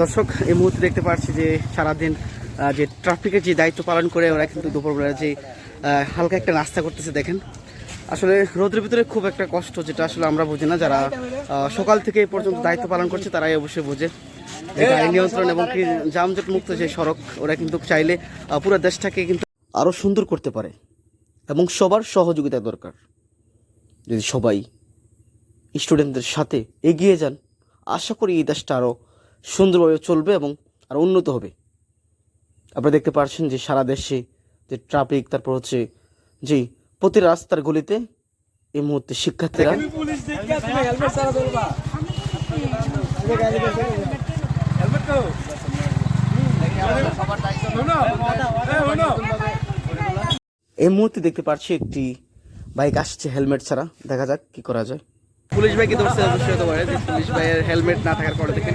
দর্শক, এই মুহূর্তে দেখতে পাচ্ছি যে সারাদিন যে ট্রাফিকের যে দায়িত্ব পালন করে ওরা কিন্তু দুপুরবেলা যে হালকা একটা নাস্তা করতেছে, দেখেন। আসলে রোদের ভিতরে খুব একটা কষ্ট, যেটা আসলে আমরা বুঝি না। যারা সকাল থেকে এই পর্যন্ত দায়িত্ব পালন করছে, তারাই অবশ্যই বোঝে। গাড়ি নিয়ন্ত্রণ এবং কি যানজট মুক্ত যে সড়ক, ওরা কিন্তু চাইলে পুরো দেশটাকে কিন্তু আরও সুন্দর করতে পারে। এবং সবার সহযোগিতা দরকার। যদি সবাই স্টুডেন্টদের সাথে এগিয়ে যান, আশা করি এই দেশটা আরও সুন্দরভাবে চলবে এবং আরও উন্নত হবে। আপনারা দেখতে পাচ্ছেন যে সারা দেশে যে ট্রাফিক তারপর হচ্ছে যে প্রতি রাস্তার গলিতে এই মুহূর্তে শিক্ষার্থীরা এই মুহূর্তে দেখতে পাচ্ছি একটি বাইক আসছে হেলমেট ছাড়া। দেখা যাক কি করা যায়। পুলিশ ভাইকে ধরছে অবশ্যই পুলিশ ভাইয়ের হেলমেট না থাকার পরে দেখেন।